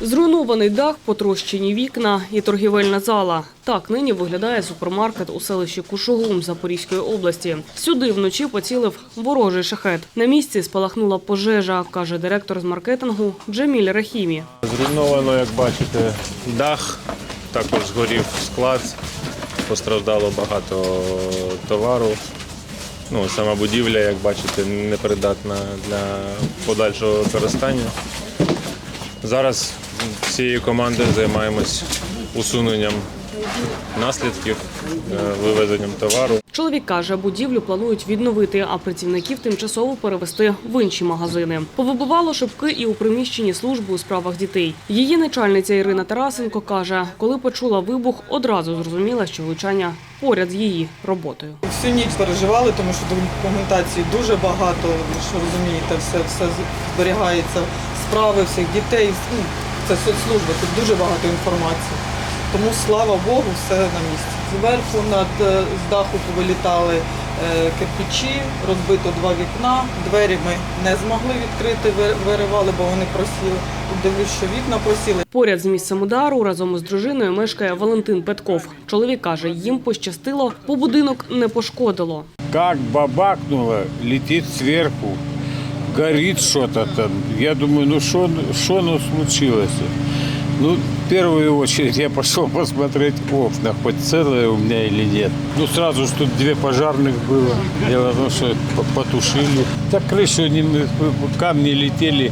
Зруйнований дах, потрощені вікна і торгівельна зала. Так нині виглядає супермаркет у селищі Кушугум Запорізької області. Сюди вночі поцілив ворожий шахет. На місці спалахнула пожежа, каже директор з маркетингу Джеміль Рахімі. Зруйновано, як бачите, дах, також згорів склад, постраждало багато товару. Ну, сама будівля, як бачите, непридатна для подальшого використання. Зараз всією командою займаємось усуненням наслідків, е, вивезенням товару. Чоловік каже, будівлю планують відновити, а працівників тимчасово перевести в інші магазини. Повибивало шибки і у приміщенні служби у справах дітей. Її начальниця Ірина Тарасенко каже, коли почула вибух, одразу зрозуміла, що влучання поряд з її роботою. Всю ніч переживали, тому що документації дуже багато, що розумієте, все, все зберігається, справи всіх дітей. Ну, це соцслужба, тут дуже багато інформації. Тому слава Богу, все на місці. Зверху над е, з даху повилітали е, кирпичі, розбито два вікна. Двері ми не змогли відкрити, ви- виривали, бо вони просіли. Тут дивлюсь, що вікна просіли. Поряд з місцем удару разом із дружиною мешкає Валентин Петков. Чоловік каже, їм пощастило, бо будинок не пошкодило. Как бабахнуло, летит сверху, горит что-то там. Я думаю, ну что ну случилось? Ну, в первую очередь я пошел посмотреть окна, хоть целые у меня или нет. Ну, сразу же тут две пожарных было. Дело в том, что по- потушили. Так крышу камни летели,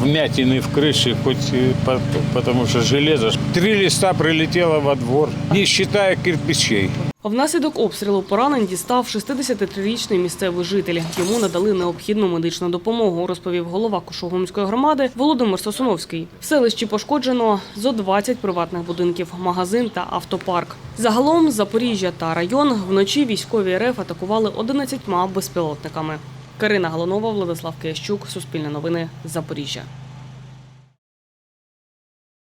вмятины в крыше, хоть по- потому что железо. Три листа прилетело во двор, не считая кирпичей. Внаслідок обстрілу поранень дістав 63-річний місцевий житель. Йому надали необхідну медичну допомогу, розповів голова Кушугумської громади Володимир Сосуновський. В селищі пошкоджено зо 20 приватних будинків, магазин та автопарк. Загалом Запоріжжя та район вночі військові РФ атакували 11 безпілотниками. Карина Галанова, Владислав Киящук, Суспільне новини, Запоріжжя.